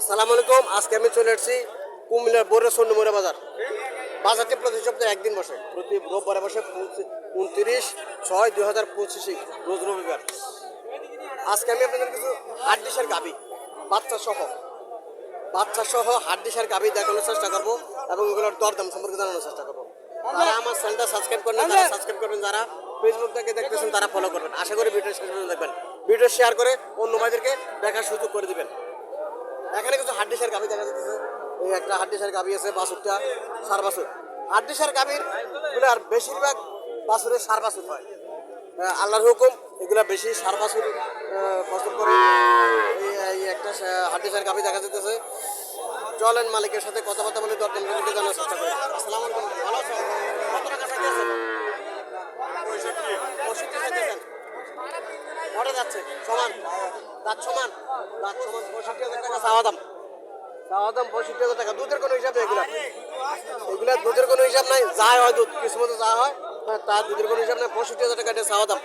আসসালামু আলাইকুম। আজকে আমি চলে এসেছি কুমিল্লার বোরের স্বর্ণমুড়া বাজার। বাজারটি প্রতি সপ্তাহে একদিন বসে প্রতি রোববারে বসে উনত্রিশ ছয় দুই হাজার পঁচিশে রোজ রবিবার। আজকে আমি আপনাদের কিছু হাড্ডিসের গাবি বাচ্চা সহ বাচ্চা সহ হাড্ডিসের গাবি দেখানোর চেষ্টা করব এবং এগুলোর দরদাম সম্পর্কে জানানোর চেষ্টা করব। যারা আমার চ্যানেলটা সাবস্ক্রাইব করেন তারা সাবস্ক্রাইব করবেন যারা ফেসবুক থেকে দেখতেছেন তারা ফলো করবেন। আশা করি ভিডিও শেষ পর্যন্ত দেখবেন। ভিডিও শেয়ার করে অন্য ভাইদেরকে দেখার সুযোগ করে দিবেন। এখানে কিছু হাড্ডিসের গাভি দেখা যাচ্ছে এই একটা হাড্ডিসের গাভি আছে বাছুরটা সার বাছুর। হাড্ডিসের গাভির আর বেশিরভাগ বাছুরের সার বাছুর হয়। আল্লাহর হুকুম এগুলা বেশি সার আহ, ফসল করে। এই একটা হাড্ডিসের গাভি দেখা যেতেছে চলেন মালিকের সাথে কথাবার্তা বলে দরদাম সম্পর্কে জানার চেষ্টা করি। আসসালামু আলাইকুম ভালো আছেন? কত টাকা চাইতেছেন পঁয়ষট্টি। চাইতেছেন পরে যাচ্ছে। সমান। দাঁত সমান। দাঁত সমান পঁয়ষট্টি হাজার টাকা চাওয়া দাম। চাওয়া দাম পঁয়ষট্টি হাজার টাকা। দুধের কোনো হিসাব নেই এগুলা। এগুলা দুধের কোনো হিসাব নাই। যা হয় দুধ কিছু মতো যা হয় হ্যাঁ, তার দুধের কোনো হিসাব নেই। পঁয়ষট্টি হাজার টাকা চাওয়া দাম।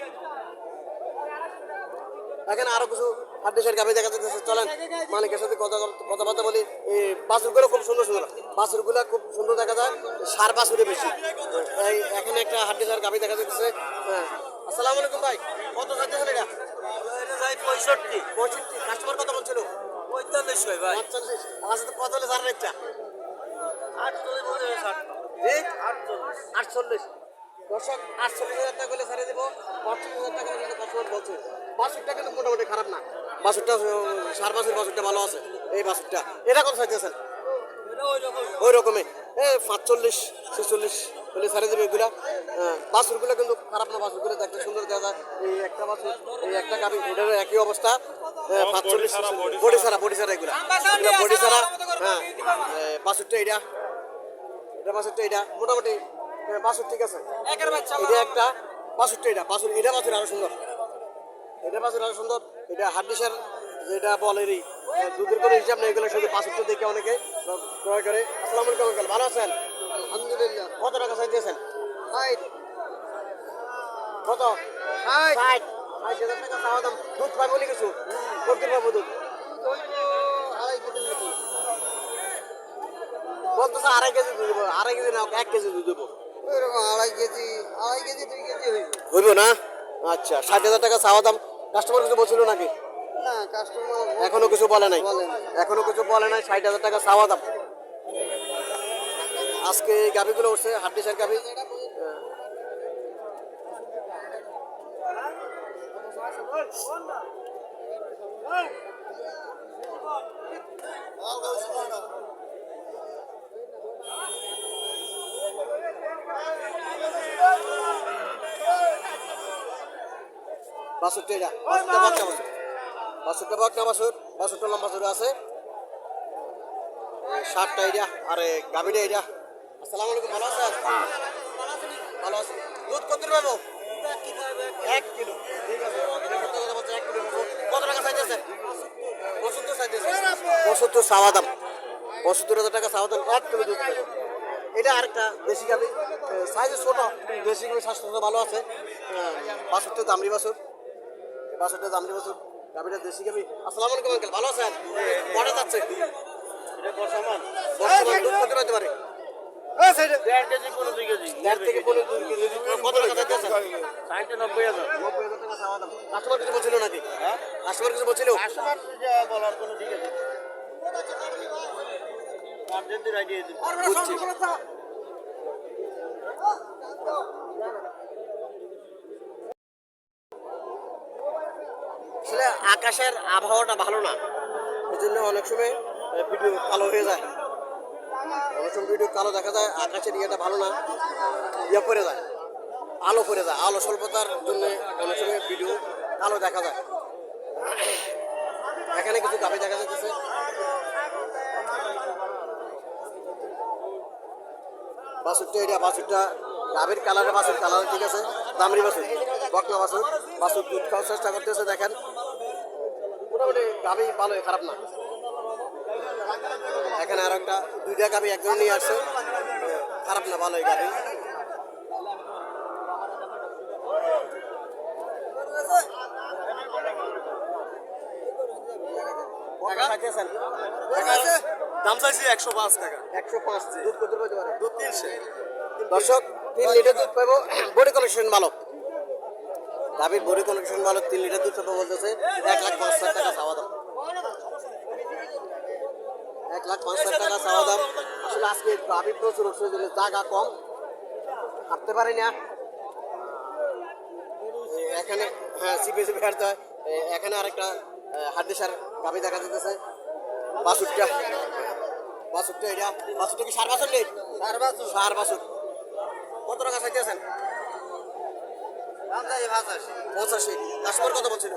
এখানে আরও কিছু হাড্ডিসের গাভি দেখা যাচ্ছে। চলেন মালিকের সাথে কথা কথাবার্তা বলি। এই বাছুরগুলো খুব সুন্দর সুন্দর। বাছুরগুলো খুব সুন্দর দেখা যায়। সার বাছুরে বেশি। এখানে একটা হাড্ডিসের গাভি দেখা যাচ্ছে। হ্যাঁ আসসালামু আলাইকুম ভাই কত চাইতেছেন এটা? পঁয়ষট্টি। পঁয়ষট্টি। কাস্টমার কত বলছিল? পঁয়তাল্লিশ হয় ভাই। পঁয়তাল্লিশ। আমার সাথে কত হলে জানার ইচ্ছা আটচল্লিশ মনে হয় আটচল্লিশ। আটচল্লিশ। দর্শক আটচল্লিশ হাজার টাকা করে ছেড়ে দেবো। পঁয়ত্রিশ হাজার টাকা কিন্তু কাস্টমার বলছে বাসুরটা কিন্তু মোটামুটি খারাপ না। বাসুরটা সার বাসুর বাসুরটা ভালো আছে। এই বাসুরটা এটা কত চাইতেছেন ওই রকমই। এ পাঁচচল্লিশ ছেচল্লিশ। হলে ছেড়ে দেবে এগুলা বাছুরগুলো কিন্তু খারাপ না বাছুরগুলো দেখতে সুন্দর দেখা যায় এই একটা বাছুর এই একটা গাবি ওটার একই অবস্থা পাঁচচল্লিশ বডি ছাড়া বডি ছাড়া এগুলা। বডি ছাড়া হ্যাঁ এ, বাছুরটা এইটা এটা বাছুরটা এইটা মোটামুটি বাছুর ঠিক আছে। এটা একটা বাছুরটা এটা বাছুর এটা বাছুর আরও সুন্দর। এটা আরও সুন্দর এটা হাড্ডিসের যেটা বলেরই দুধের কোনো হিসাব নেই এগুলো শুধু বাছুরটা দেখে অনেকে ক্রয় করে। আসসালামু আলাইকুম ভালো আছেন আলহামদুলিল্লাহ কত টাকা চাইতেছেন ষাট কত ষাট। ষাট। হাজার টাকা চাওয়া দাম দুধ পাবো নি কিছু? কত পাবো দুধ আড়াই কেজি মতো বলতেছে আড়াই কেজি দুধ দেবো। আড়াই কেজি না এক কেজি দুধ দেবো। এরকম আড়াই কেজি আড়াই কেজি দুই কেজি হইব। হইব না? আচ্ছা ষাট হাজার টাকা চাওয়া দাম কাস্টমার কিছু বলছিল নাকি? না কাস্টমার এখনও কিছু বলে নাই। এখনও কিছু বলে নাই ষাট হাজার টাকা চাওয়া দাম আজকে এই গাভিগুলো উঠছে হাড্ডিসের গাভি। বাসুরটা এটা বাসুরটা বাচ্চা বাসুর বাসুরটা লম্বা আছে সাতটা এটা আর গাভিটা এটা আসসালামু আলাইকুম, ভালো আছেন? ভালো আছেন। দুধ কত পাবো এক কিলো। ঠিক আছে। পঁচাত্তর চাওয়া দাম। পঁচাত্তর হাজার টাকা চাওয়া দাম এক কিলো দুধ এটা আরেকটা দেশি গাভি সাইজে ছোট দেশি গাভি স্বাস্থ্য ভালো আছে। বাসুরটা দামড়ি বাসুর বাসুরটা দামড়ি বাসুর গাভিটা দেশি গাভি আসসালামু আলাইকুম আঙ্কেল ভালো আছেন? কটা যাচ্ছে? দুধ কত হতে পারে? কাস্টমার কিছু বলছিল নাকি? হ্যাঁ? কাস্টমার কিছু বলছিল কাস্টমার যা বলার কোনো ঠিক আছে গার্জেনদের আইডিয়া দিন বুঝছি আসলে আকাশের আবহাওয়াটা ভালো না। এই জন্য অনেক সময় ভিডিও কালো হয়ে যায়। অনেক সময় ভিডিও কালো দেখা যায় আকাশের ইয়েটা ভালো না ইয়ে পড়ে যায়। আলো পড়ে যায় আলো স্বল্পতার জন্য অনেক সময় ভিডিও কালো দেখা যায়। এখানে কিছু গাভি দেখা যাচ্ছে বাসুরটা এটা বাসুরটা গাভীর কালারে বাসুর কালারে ঠিক আছে দামরি বাসুর বকনা বাসুর বাসুর দুধ খাওয়ার চেষ্টা করতেছে দেখেন। মোটামুটি গাভী ভালোই খারাপ না। এখানে আর একটা দুইটা গাভী একজন নিয়ে আসছে। খারাপ না ভালোই গাভী। কত চাইতেছেন দাম চাইছি একশো পাঁচ টাকা। একশো পাঁচ দুধ কত পাইতে পারে দুধ তিনশো। দর্শক তিন লিটার দুধ পাবো বডি কালেকশন ভালো। গাভীর বডি কালেকশন ভালো তিন লিটার দুধ পাবো বলতেছে এক লাখ পাঁচ হাজার টাকা চাওয়া দাম। এক লাখ পাঁচ হাজার টাকা চাওয়া দাম। আসলে আজকে গাভীর প্রচুর উঠছে দিলে জায়গা কম হাঁটতে পারি না। এখানে হ্যাঁ সিপে সিপে হাঁটতে হয়। এখানে আরেকটা হাড্ডিসার গাভী দেখা যেতেছে এটা বাসুরটা কি সার বাসুর নেই চার বছর সার কত টাকা চাইতেছেন? দাম পঁচাশি। কাস্টমার কত বলছিল?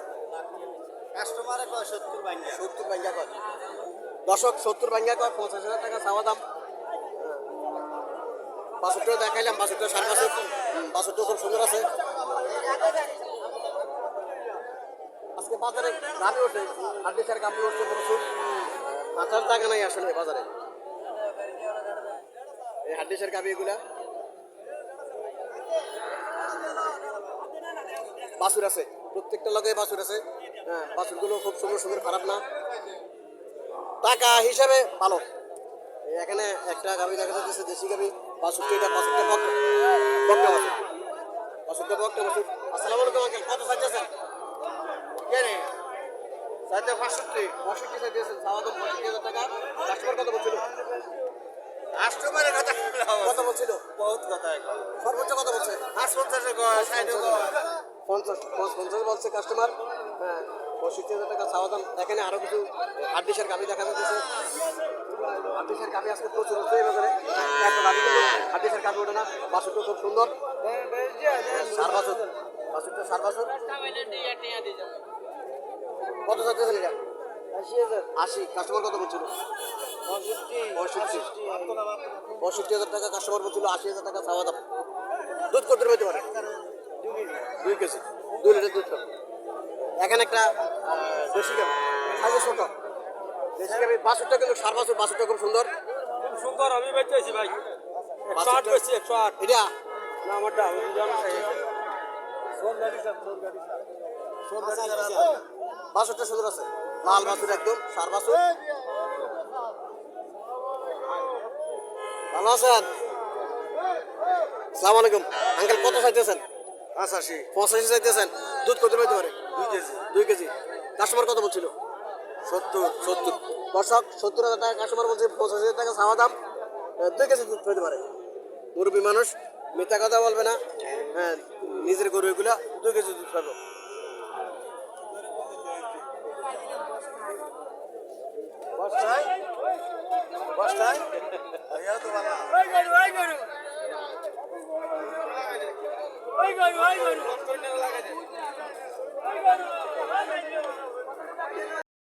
কাস্টমারে কয় সত্তর সত্তর কয়। দশক সত্তর ব্যাঙ্গা কয় পঞ্চাশ হাজার টাকা চাওয়া দাম। বাসুরটাও দেখাইলাম বাসুরটা সার বাসুর বাসুরটাও খুব সুন্দর আছে। আজকে বাজারে গাবি ওঠে। হাড্ডি সার গাবি উঠছে প্রচুর হাঁটার জায়গা নাই আসলে বাজারে। এই হাড্ডি সার গাবি এগুলা? বাছুর আছে। প্রত্যেকটা লগে বাছুর আছে। হ্যাঁ বাছুরগুলো খুব সুন্দর সুন্দর, খারাপ না। টাকা হিসাবে ভালো। এখানে একটা গাবি দেখা যাচ্ছে, দেশি গাবি। বাছুরটা এটা বাছুরটা বক বকটা বাছুর। বাছুরটা বকটা বাছুর। আসসালামু আলাইকুম, আঙ্কেল। কত চাইতেছেন কে রে? চাইতে পাঁচষট্টি পঁয়ষট্টি। চাইতেছেন সাওয়া দাম পঁয়ষট্টি হাজার টাকা। কাস্টমার কত বলছিল? কাস্টমারের কথা কত বলছিল? বহুত কথা এখন। সর্বোচ্চ কত বলছে? পাঁচ পঞ্চাশে কয় ষাটে কয় পঞ্চাশ পঞ্চাশ পঞ্চাশ বলছে কাস্টমার হ্যাঁ পঁয়ষট্টি হাজার টাকা চাওয়া দাম। এখানে আরও কিছু হাড্ডিসের গাভি দেখা যাচ্ছে। হাড্ডিসের গাভি আজকে প্রচুর হচ্ছে এই বাজারে। এত গাভি কিন্তু হাড্ডিসের গাভি ওঠে না। বাছুরটা খুব সুন্দর। সার বাছুর। বাছুরটা সার বাছুর। কত এটা? আশি কাস্টমার কত বলছিল? পঁয়ষট্টি। হাজার টাকা কাস্টমার বলছিল আশি হাজার টাকা চাওয়া দাম দুধ কত পেতে পারে? দুই কেজি। দুই লিটার দুধ এখানে একটা দেশি গাবি। সাইজে ছোট দেশি বাছুরটা কিন্তু সার বাছুর বাছুরটা খুব সুন্দর। সুন্দর আমি বেঁচেছি ভাই। একশো আট বেশি একশো আট। এটা না আমারটা আমি দুজন সুন্দর আছে? লাল বাছুর একদম সার বাছুর। ভালো আছেন? সালাম আলাইকুম। আঙ্কেল কত চাইতেছেন? পঁচাশি। পঁচাশি চাইতেছেন। দুধ কত পেতে পারে? দুই কেজি। দুই কেজি। কাস্টমার কত বলছিল? সত্তর। সত্তর। দর্শক সত্তর হাজার টাকা কাস্টমার বলছে পঁচাশি হাজার টাকা চাওয়া দাম। দুই কেজি দুধ পেতে পারে। মুরব্বী মানুষ মিথ্যা কথা বলবে না। হ্যাঁ নিজের গরু এগুলা দুই কেজি দুধ পাবো বস্তায়? বস্তায়? তো বাংলা ওই গরু ওই গরু ওই গরু ওই গরু ওই গরু।